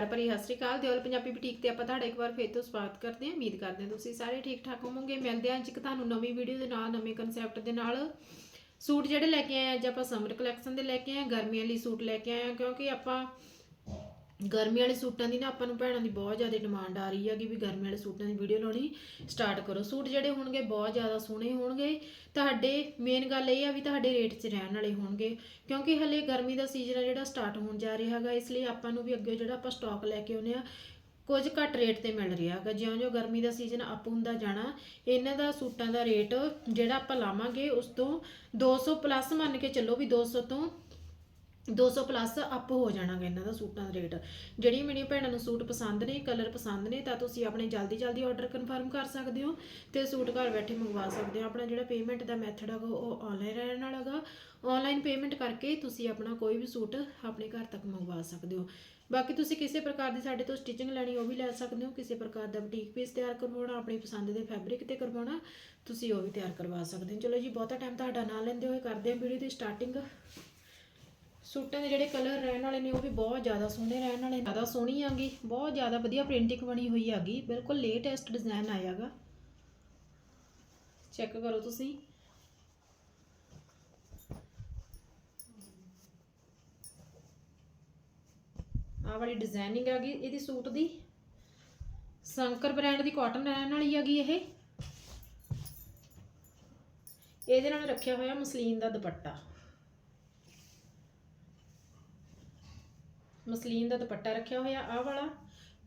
ਪਿਆਰ ਭਰੀ ਸਤਿ ਸ਼੍ਰੀ ਅਕਾਲ। ਦਿਓਲ ਪੰਜਾਬੀ ਬੁਟੀਕ ਤੇ ਆਪਾਂ ਤੁਹਾਡਾ ਇੱਕ ਵਾਰ ਫੇਰ ਤੋਂ ਸਵਾਗਤ ਕਰਦੇ ਹਾਂ। ਉਮੀਦ ਕਰਦੇ ਹਾਂ ਤੁਸੀਂ ਸਾਰੇ ਠੀਕ ਠਾਕ ਹੋਵੋਗੇ। ਮਿਲਦੇ ਹਾਂ ਅੱਜ ਇੱਕ ਤੁਹਾਨੂੰ ਨਵੀਂ ਵੀਡੀਓ ਦੇ ਨਾਲ, ਨਵੇਂ ਕਨਸੈਪਟ ਦੇ ਨਾਲ। ਸੂਟ ਜਿਹੜੇ ਲੈ ਕੇ ਆਏ ਅੱਜ ਆਪਾਂ ਸਮਰ ਕਲੈਕਸ਼ਨ ਦੇ ਲੈ ਕੇ ਆਏ ਹਾਂ, ਗਰਮੀਆਂ ਲਈ ਸੂਟ ਲੈ ਕੇ ਆਏ ਕਿਉਂਕਿ ਆਪਾਂ ਗਰਮੀ ਵਾਲੇ ਸੂਟਾਂ ਦੀ ਨਾ ਆਪਾਂ ਨੂੰ ਭੈਣਾਂ ਦੀ ਬਹੁਤ ਜ਼ਿਆਦਾ ਡਿਮਾਂਡ ਆ ਰਹੀ ਹੈਗੀ ਵੀ ਗਰਮੀ ਵਾਲੇ ਸੂਟਾਂ ਦੀ ਵੀਡੀਓ ਲਾਉਣੀ ਸਟਾਰਟ ਕਰੋ। ਸੂਟ ਜਿਹੜੇ ਹੋਣਗੇ ਬਹੁਤ ਜ਼ਿਆਦਾ ਸੋਹਣੇ ਹੋਣਗੇ। ਤੁਹਾਡੇ ਮੇਨ ਗੱਲ ਇਹ ਆ ਵੀ ਤੁਹਾਡੇ ਰੇਟ 'ਚ ਰਹਿਣ ਵਾਲੇ ਹੋਣਗੇ। ਕਿਉਂਕਿ ਹਲੇ ਗਰਮੀ ਦਾ ਸੀਜ਼ਨ ਆ ਜਿਹੜਾ ਸਟਾਰਟ ਹੋਣ ਜਾ ਰਿਹਾ ਹੈਗਾ, ਇਸ ਲਈ ਆਪਾਂ ਨੂੰ ਵੀ ਅੱਗੇ ਜਿਹੜਾ ਆਪਾਂ ਸਟਾਕ ਲੈ ਕੇ ਆਉਨੇ ਆ, ਕੁਝ ਘੱਟ ਰੇਟ ਤੇ ਮਿਲ ਰਿਹਾ ਹੈਗਾ। ਜਿਉਂ-ਜਿਉਂ ਗਰਮੀ ਦਾ ਸੀਜ਼ਨ ਅਪ ਹੁੰਦਾ ਜਾਣਾ, ਇਹਨਾਂ ਦਾ ਸੂਟਾਂ ਦਾ ਰੇਟ ਜਿਹੜਾ ਆਪਾਂ ਲਾਵਾਂਗੇ, ਉਸ ਤੋਂ 200 ਪਲੱਸ ਮੰਨ ਕੇ ਚੱਲੋ ਵੀ 200 ਤੋਂ 200 ਪਲੱਸ ਅਪ ਹੋ ਜਾਣਾ ਗਾ ਇਹਨਾਂ ਦਾ ਸੂਟਾਂ ਦਾ ਰੇਟ ਜਿਹੜੀਆਂ ਮੇਰੀਆਂ ਭੈਣਾਂ ਨੂੰ ਸੂਟ ਪਸੰਦ ਨੇ ਕਲਰ ਪਸੰਦ ਨੇ, ਤਾਂ ਤੁਸੀਂ ਆਪਣੇ ਜਲਦੀ ਜਲਦੀ ਆਰਡਰ ਕਨਫਰਮ ਕਰ ਸਕਦੇ ਹੋ ਤੇ ਸੂਟ ਘਰ ਬੈਠੇ ਮੰਗਵਾ ਸਕਦੇ ਹੋ। ਆਪਣਾ ਜਿਹੜਾ ਪੇਮੈਂਟ ਦਾ ਮੈਥਡ ਹੈਗਾ, ਉਹ ਆਨਲਾਈਨ ਰਹਿਣ ਵਾਲਾ ਹੈਗਾ। ਆਨਲਾਈਨ ਪੇਮੈਂਟ ਕਰਕੇ ਤੁਸੀਂ ਆਪਣਾ ਕੋਈ ਵੀ ਸੂਟ ਆਪਣੇ ਘਰ ਤੱਕ ਮੰਗਵਾ ਸਕਦੇ ਹੋ। ਬਾਕੀ ਤੁਸੀਂ ਕਿਸੇ ਪ੍ਰਕਾਰ ਦੀ ਸਾਡੇ ਤੋਂ ਸਟਿਚਿੰਗ ਲੈਣੀ, ਉਹ ਵੀ ਲੈ ਸਕਦੇ ਹੋ। ਕਿਸੇ ਪ੍ਰਕਾਰ ਦਾ ਬੁਟੀਕ ਪੀਸ ਤਿਆਰ ਕਰਵਾਉਣਾ, ਆਪਣੀ ਪਸੰਦ ਦੇ ਫੈਬਰਿਕ ਤੇ ਕਰਵਾਉਣਾ, ਤੁਸੀਂ ਉਹ ਵੀ ਤਿਆਰ ਕਰਵਾ ਸਕਦੇ ਹੋ। ਚਲੋ ਜੀ, ਬਹੁਤਾ ਟਾਈਮ ਤੁਹਾਡਾ ਨਾ ਲੈਂਦੇ ਹੋਏ ਕਰਦੇ ਹਾਂ ਵੀਡੀਓ ਦੀ ਸਟਾਰਟਿੰਗ ਸੂਟਾਂ ਦੇ ਜਿਹੜੇ ਕਲਰ ਰਹਿਣ ਵਾਲੇ ਨੇ ਉਹ ਵੀ ਬਹੁਤ ਜ਼ਿਆਦਾ ਸੋਹਣੇ ਰਹਿਣ ਵਾਲੇ ਜ਼ਿਆਦਾ ਸੋਹਣੀ ਆਗੀ, ਬਹੁਤ ਜ਼ਿਆਦਾ ਵਧੀਆ ਪ੍ਰਿੰਟਿੰਗ ਬਣੀ ਹੋਈ ਹੈਗੀ। ਬਿਲਕੁਲ ਲੇਟੈਸਟ ਡਿਜ਼ਾਈਨ ਆਇਆਗਾ। ਚੈੱਕ ਕਰੋ ਤੁਸੀਂ। ਆਹ ਵਾਲੀ ਡਿਜ਼ਾਈਨਿੰਗ ਹੈਗੀ, ਇਹਦੀ ਸੂਟ ਦੀ। ਸੰਕਰ ਬ੍ਰਾਂਡ ਦੀ ਕਾਟਨ ਰਹਿਣ ਵਾਲੀ ਹੈਗੀ ਇਹ। ਇਹਦੇ ਨਾਲ ਰੱਖਿਆ ਹੋਇਆ ਮਸਲੀਨ ਦਾ ਦੁਪੱਟਾ। ਮਸਲੀਨ ਦਾ ਦੁਪੱਟਾ ਰੱਖਿਆ ਹੋਇਆ, ਆਹ ਵਾਲਾ।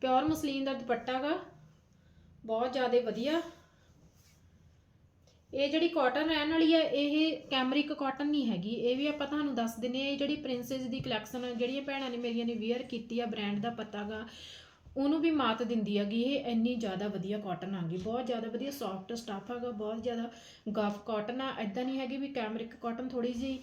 ਪਿਓਰ ਮਸਲੀਨ ਦਾ ਦੁਪੱਟਾ ਗਾ। ਬਹੁਤ ਜ਼ਿਆਦਾ ਵਧੀਆ। ਇਹ ਜਿਹੜੀ ਕਾਟਨ ਰਹਿਣ ਵਾਲੀ ਹੈ ਇਹ ਕੈਮਰਿਕ ਕਾਟਨ ਨਹੀਂ ਹੈਗੀ। ਇਹ ਵੀ ਆਪਾਂ ਤੁਹਾਨੂੰ ਦੱਸ ਦਿੰਨੇ ਆ ਇਹ ਜਿਹੜੀ ਪ੍ਰਿੰਸੈਸ ਦੀ ਕਲੈਕਸ਼ਨ ਜਿਹੜੀਆਂ ਭੈਣਾਂ ਨੇ ਮੇਰੀਆਂ ਨੇ ਵੇਅਰ ਕੀਤੀ ਆ ਬ੍ਰਾਂਡ ਦਾ ਪਤਾ ਗਾ, ਉਹਨੂੰ ਵੀ ਮਾਤ ਦਿੰਦੀ ਹੈਗੀ ਇਹ, ਇੰਨੀ ਜ਼ਿਆਦਾ ਵਧੀਆ ਕਾਟਨ ਗਈ। ਬਹੁਤ ਜ਼ਿਆਦਾ ਵਧੀਆ ਸੌਫਟ ਸਟਫ ਹੈਗਾ ਬਹੁਤ ਜ਼ਿਆਦਾ ਗਫ ਕਾਟਨ ਆ। ਐਦਾਂ ਨਹੀਂ ਹੈਗੀ ਵੀ ਕੈਮਰਿਕ ਕਾਟਨ ਥੋੜੀ ਜਿਹੀ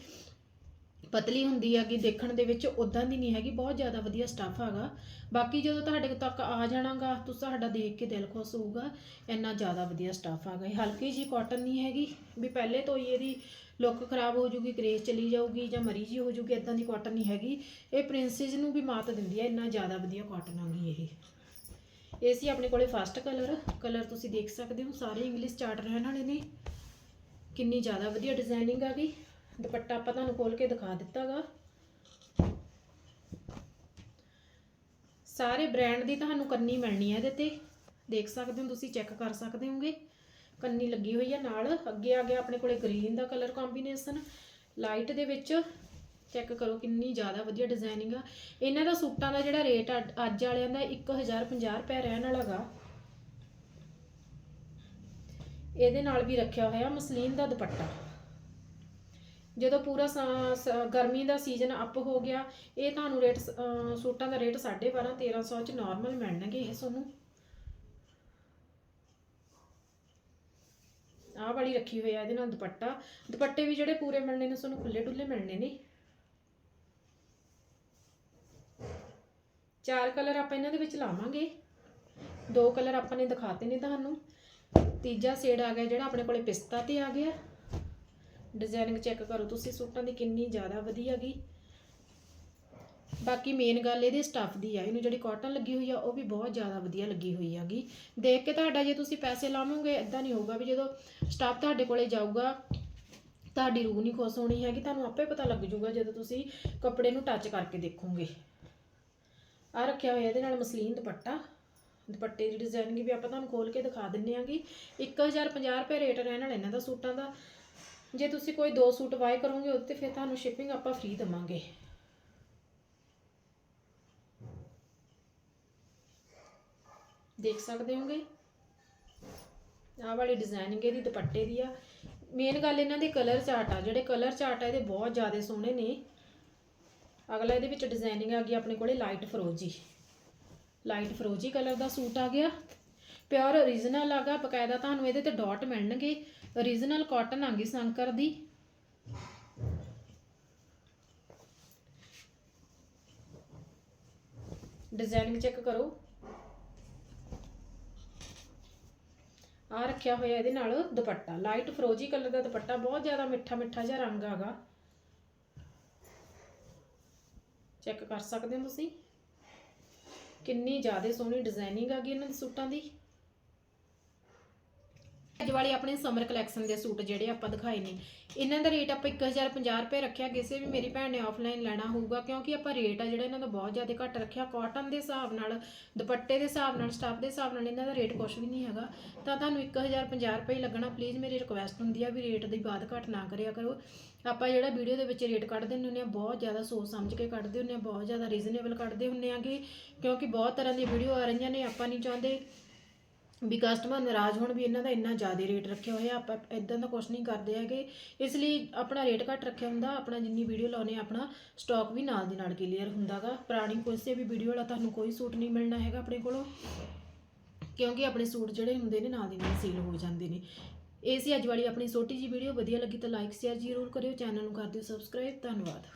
ਪਤਲੀ ਹੁੰਦੀ ਹੈਗੀ ਦੇਖਣ ਦੇ ਵਿੱਚ ਉਦਾਂ ਦੀ ਨਹੀਂ ਹੈਗੀ, ਬਹੁਤ ਜ਼ਿਆਦਾ ਵਧੀਆ ਸਟੱਫ ਹੈਗਾ। ਬਾਕੀ ਜਦੋਂ ਤੁਹਾਡੇ ਤੱਕ ਆ ਜਾਣਾਗਾ ਤੁਸੀਂ ਤੁਹਾਡਾ ਦੇਖ ਕੇ ਦਿਲ ਖੁਸ਼ ਹੋਊਗਾ, ਇੰਨਾ ਜ਼ਿਆਦਾ ਵਧੀਆ ਸਟੱਫ ਹੈਗਾ ਇਹ। ਹਲਕੀ ਜੀ ਕਾਟਨ ਨਹੀਂ ਹੈਗੀ, ਵੀ ਪਹਿਲੇ ਤੋਂ ਹੀ ਇਹਦੀ ਲੁੱਕ ਖਰਾਬ ਹੋ ਜੂਗੀ ਗ੍ਰੇਸ ਚਲੀ ਜਾਊਗੀ ਜਾਂ ਮਰੀ ਜੀ ਹੋ ਜੂਗੀ ਇਦਾਂ ਦੀ ਕਾਟਨ ਨਹੀਂ ਹੈਗੀ। ਇਹ ਪ੍ਰਿੰਸੈਸ ਨੂੰ ਵੀ ਮਾਤ ਦਿੰਦੀ ਹੈ ਇੰਨਾ ਜ਼ਿਆਦਾ ਵਧੀਆ ਕਾਟਨ ਆਗੀ ਇਹ। ਇਹ ਸੀ ਆਪਣੇ ਕੋਲੇ ਫਸਟ ਕਲਰ ਕਲਰ ਤੁਸੀਂ ਦੇਖ ਸਕਦੇ ਹੋ, ਸਾਰੇ ਇੰਗਲਿਸ਼ ਚਾਰਟ ਰਹਿਣ ਵਾਲੇ ਨੇ। ਕਿੰਨੀ ਜ਼ਿਆਦਾ ਵਧੀਆ ਡਿਜ਼ਾਈਨਿੰਗ ਆ ਗਈ। ਦੁਪੱਟਾ ਆਪਾਂ ਤੁਹਾਨੂੰ ਖੋਲ ਕੇ ਦਿਖਾ ਦਿੱਤਾਗਾ। ਸਾਰੇ ਬ੍ਰਾਂਡ ਦੀ ਤੁਹਾਨੂੰ ਕੰਨੀ ਮਿਲਣੀ ਹੈ ਇਹਦੇ ਤੇ। ਦੇਖ ਸਕਦੇ ਹੋ ਤੁਸੀਂ ਚੈੱਕ ਕਰ ਸਕਦੇ ਹੋਗੇ। ਕੰਨੀ ਲੱਗੀ ਹੋਈ ਹੈ ਨਾਲ। ਅੱਗੇ ਆ ਗਿਆ ਆਪਣੇ ਕੋਲੇ ਗ੍ਰੀਨ ਦਾ ਕਲਰ ਕੰਬੀਨੇਸ਼ਨ ਲਾਈਟ ਦੇ ਵਿੱਚ ਚੈੱਕ ਕਰੋ ਕਿੰਨੀ ਜ਼ਿਆਦਾ ਵਧੀਆ ਡਿਜ਼ਾਈਨਿੰਗ ਆ। ਇਹਨਾਂ ਦਾ ਸੂਟਾਂ ਦਾ ਜਿਹੜਾ ਰੇਟ ਅੱਜ ਵਾਲਿਆਂ ਦਾ 1050 ਰੁਪਏ ਰਹਿਣ ਵਾਲਾਗਾ। ਇਹਦੇ ਨਾਲ ਵੀ ਰੱਖਿਆ ਹੋਇਆ ਮਸਲੀਨ ਦਾ ਦੁਪੱਟਾ। ਜਦੋਂ ਪੂਰਾ ਗਰਮੀ ਦਾ ਸੀਜ਼ਨ ਅਪ ਹੋ ਗਿਆ, ਇਹ ਤੁਹਾਨੂੰ ਰੇਟ ਅਹ ਸੂਟਾਂ ਦਾ ਰੇਟ 12.5 1300 ਚ ਨਾਰਮਲ ਮਿਲਣਗੇ ਇਹ ਤੁਹਾਨੂੰ। ਆਹ ਵਾਲੀ ਰੱਖੀ ਹੋਈ ਆ ਇਹਦੇ ਨਾਲ ਦੁਪੱਟਾ। ਦੁਪੱਟੇ ਵੀ ਜਿਹੜੇ ਪੂਰੇ ਮਿਲਣੇ ਨੇ, ਤੁਹਾਨੂੰ ਖੁੱਲੇ ਡੁੱਲੇ ਮਿਲਣੇ ਨੇ। ਚਾਰ ਕਲਰ ਆਪਾਂ ਇਹਨਾਂ ਦੇ ਵਿੱਚ ਲਾਵਾਂਗੇ। ਦੋ ਕਲਰ ਆਪਾਂ ਨੇ ਦਿਖਾਤੇ ਨੇ ਤੁਹਾਨੂੰ। ਤੀਜਾ ਸ਼ੇਡ ਆ ਗਿਆ ਜਿਹੜਾ ਆਪਣੇ ਕੋਲੇ ਪਿਸਤਾ ਤੇ ਆ ਗਿਆ। ਡਿਜ਼ਾਈਨਿੰਗ ਚੈੱਕ ਕਰੋ ਤੁਸੀਂ, ਸੂਟਾਂ ਦੀ ਕਿੰਨੀ ਜ਼ਿਆਦਾ ਵਧੀਆ ਗਈ ਬਾਕੀ ਮੇਨ ਗੱਲ ਇਹਦੇ ਸਟੱਫ ਦੀ ਆ, ਇਹਨੂੰ ਜਿਹੜੀ ਕਾਟਨ ਲੱਗੀ ਹੋਈ ਆ, ਉਹ ਵੀ ਬਹੁਤ ਜ਼ਿਆਦਾ ਵਧੀਆ ਲੱਗੀ ਹੋਈ ਹੈਗੀ ਦੇਖ ਕੇ ਤੁਹਾਡਾ ਜੇ ਤੁਸੀਂ ਪੈਸੇ ਲਾਵੋਗੇ ਇਦਾਂ ਨਹੀਂ ਹੋਊਗਾ ਵੀ ਜਦੋਂ ਸਟੱਫ ਤੁਹਾਡੇ ਕੋਲੇ ਜਾਊਗਾ, ਤੁਹਾਡੀ ਰੂਹ ਨਹੀਂ ਖੁਸ਼ ਹੋਣੀ ਹੈਗੀ, ਤੁਹਾਨੂੰ ਆਪੇ ਪਤਾ ਲੱਗ ਜਾਊਗਾ ਜਦੋਂ ਤੁਸੀਂ ਕੱਪੜੇ ਨੂੰ ਟੱਚ ਕਰਕੇ ਦੇਖੋਗੇ। ਆ ਰੱਖਿਆ ਹੋਇਆ ਇਹਦੇ ਨਾਲ ਮਸਲੀਨ ਦੁਪੱਟਾ। ਦੁਪੱਟੇ ਦੀ ਡਿਜ਼ਾਈਨਿੰਗ ਵੀ ਆਪਾਂ ਤੁਹਾਨੂੰ ਖੋਲ ਕੇ ਦਿਖਾ ਦਿੰਨੇ ਆਂਗੇ 1050 ਰੁਪਏ ਰੇਟ ਰਹਿਣ ਵਾਲਾ ਇਹਨਾਂ ਦਾ ਸੂਟਾਂ ਦਾ। ਜੇ ਤੁਸੀਂ ਕੋਈ ਦੋ ਸੂਟ ਬਾਏ ਕਰੋਗੇ, ਉਹਦੇ ਤੇ ਫਿਰ ਤੁਹਾਨੂੰ ਸ਼ਿਪਿੰਗ ਆਪਾਂ ਫ੍ਰੀ ਦਵਾਂਗੇ। ਦੇਖ ਸਕਦੇ ਹੋਗੇ? ਆਹ ਵਾਲੀ ਡਿਜ਼ਾਈਨਿੰਗ ਇਹਦੀ ਦੁਪੱਟੇ ਦੀ ਆ। ਮੇਨ ਗੱਲ ਇਹਨਾਂ ਦੇ ਕਲਰ ਚਾਰਟ ਆ, ਜਿਹੜੇ ਕਲਰ ਚਾਰਟ ਆ, ਇਹਦੇ ਬਹੁਤ ਜ਼ਿਆਦਾ ਸੋਹਣੇ ਨੇ। ਅਗਲਾ ਇਹਦੇ ਵਿੱਚ ਡਿਜ਼ਾਈਨਿੰਗ ਆ ਗਈ ਆਪਣੇ ਕੋਲੇ ਲਾਈਟ ਫਰੋਜੀ। ਲਾਈਟ ਫਰੋਜੀ ਕਲਰ ਦਾ ਸੂਟ ਆ ਗਿਆ। ਪਿਓਰ origignal ਆਗਾ ਬਕਾਇਦਾ ਤੁਹਾਨੂੰ ਇਹਦੇ ਤੇ ਡਾਟ ਮਿਲਣਗੇ। Origignal ਕਾਟਨ ਆਗੀ ਸੰਕਰ ਦੀ। ਡਿਜ਼ਾਈਨਿੰਗ ਚੈੱਕ ਕਰੋ। ਆ ਰੱਖਿਆ ਹੋਇਆ ਇਹਦੇ ਨਾਲ ਦੁਪੱਟਾ। ਲਾਈਟ ਫਰੋਜੀ ਕਲਰ ਦਾ ਦੁਪੱਟਾ, ਬਹੁਤ ਜ਼ਿਆਦਾ ਮਿੱਠਾ ਮਿੱਠਾ ਜਿਹਾ ਰੰਗ ਆਗਾ ਚੈੱਕ ਕਰ ਸਕਦੇ ਹੋ ਤੁਸੀਂ? ਕਿੰਨੀ ਜ਼ਿਆਦਾ ਸੋਹਣੀ ਡਿਜ਼ਾਈਨਿੰਗ ਆ ਗਈ ਇਹਨਾਂ ਦੇ ਸੂਟਾਂ ਦੀ। ਅੱਜ ਵਾਲੇ ਆਪਣੇ ਸਮਰ ਕਲੈਕਸ਼ਨ ਦੇ ਸੂਟ ਜਿਹੜੇ ਆਪਾਂ ਦਿਖਾਏ ਨੇ। ਇਹਨਾਂ ਦਾ ਰੇਟ ਆਪਾਂ 1050 ਰੁਪਏ ਰੱਖਿਆ, ਕਿਸੇ ਵੀ ਮੇਰੀ ਭੈਣ ਨੇ ਆਫਲਾਈਨ ਲੈਣਾ ਹੋਊਗਾ, ਕਿਉਂਕਿ ਆਪਾਂ ਰੇਟ ਆ ਜਿਹੜਾ ਇਹਨਾਂ ਦਾ ਬਹੁਤ ਜ਼ਿਆਦਾ ਘੱਟ ਰੱਖਿਆ। ਕਾਟਨ ਦੇ ਹਿਸਾਬ ਨਾਲ, ਦੁਪੱਟੇ ਦੇ ਹਿਸਾਬ ਨਾਲ ਸਟਾਫ ਦੇ ਹਿਸਾਬ ਨਾਲ ਇਹਨਾਂ ਦਾ ਰੇਟ ਕੁਝ ਵੀ ਨਹੀਂ ਹੈਗਾ। ਤਾਂ ਤੁਹਾਨੂੰ 1050 ਰੁਪਏ ਲੱਗਣਾ। ਪਲੀਜ਼ ਮੇਰੀ ਰਿਕੁਐਸਟ ਹੁੰਦੀ ਆ ਵੀ ਰੇਟ ਦੀ ਬਾਤ ਘੱਟ ਨਾ ਕਰਿਆ ਕਰੋ। ਆਪਾਂ ਜਿਹੜਾ ਵੀਡੀਓ ਦੇ ਵਿੱਚ ਰੇਟ ਕੱਢਦੇ ਹੁੰਦੇ ਆ, ਬਹੁਤ ਜ਼ਿਆਦਾ ਸੋਚ ਸਮਝ ਕੇ ਕੱਢਦੇ ਹੁੰਦੇ ਆ, ਬਹੁਤ ਜ਼ਿਆਦਾ ਰੀਜ਼ਨੇਬਲ ਕੱਢਦੇ ਹੁੰਦੇ ਆਗੇ, ਕਿਉਂਕਿ ਬਹੁਤ ਤਰ੍ਹਾਂ ਦੀ ਵੀਡੀਓ ਆ ਰਹੀਆਂ ਨੇ, ਆਪਾਂ ਨਹੀਂ ਚਾਹੁੰਦੇ ਵੀ ਕਸਟਮਰ ਨਾਰਾਜ਼ ਹੋਣ ਵੀ ਇਹਨਾਂ ਦਾ ਇੰਨਾ ਜ਼ਿਆਦਾ ਰੇਟ ਰੱਖਿਆ ਹੋਇਆ, ਆਪਾਂ ਇਦਾਂ ਦਾ ਕੁਝ ਨਹੀਂ ਕਰਦੇ ਹੈਗੇ। ਇਸ ਲਈ ਆਪਣਾ ਰੇਟ ਘੱਟ ਰੱਖਿਆ ਹੁੰਦਾ, ਆਪਣਾ ਜਿੰਨੀ ਵੀਡੀਓ ਲਾਉਨੇ ਆ ਆਪਣਾ ਸਟਾਕ ਵੀ ਨਾਲ ਦੀ ਨਾਲ ਕਲੀਅਰ ਹੁੰਦਾਗਾ। ਪੁਰਾਣੀ ਕਿਸੇ ਵੀ ਵੀਡੀਓ ਵਾਲਾ ਤੁਹਾਨੂੰ ਕੋਈ ਸੂਟ ਨਹੀਂ ਮਿਲਣਾ ਹੈਗਾ ਆਪਣੇ ਕੋਲੋਂ, ਕਿਉਂਕਿ ਆਪਣੇ ਸੂਟ ਜਿਹੜੇ ਹੁੰਦੇ ਨੇ ਨਾਲ ਦੀ ਨਾਲ ਸੇਲ ਹੋ ਜਾਂਦੇ ਨੇ। ਇਹ ਸੀ ਅੱਜ ਵਾਲੀ ਆਪਣੀ ਛੋਟੀ ਜੀ ਵੀਡੀਓ ਵਧੀਆ ਲੱਗੀ ਤਾਂ ਲਾਈਕ ਸ਼ੇਅਰ ਜ਼ਰੂਰ ਕਰਿਓ ਚੈਨਲ ਨੂੰ ਕਰ ਦਿਓ ਸਬਸਕ੍ਰਾਈਬ ਧੰਨਵਾਦ।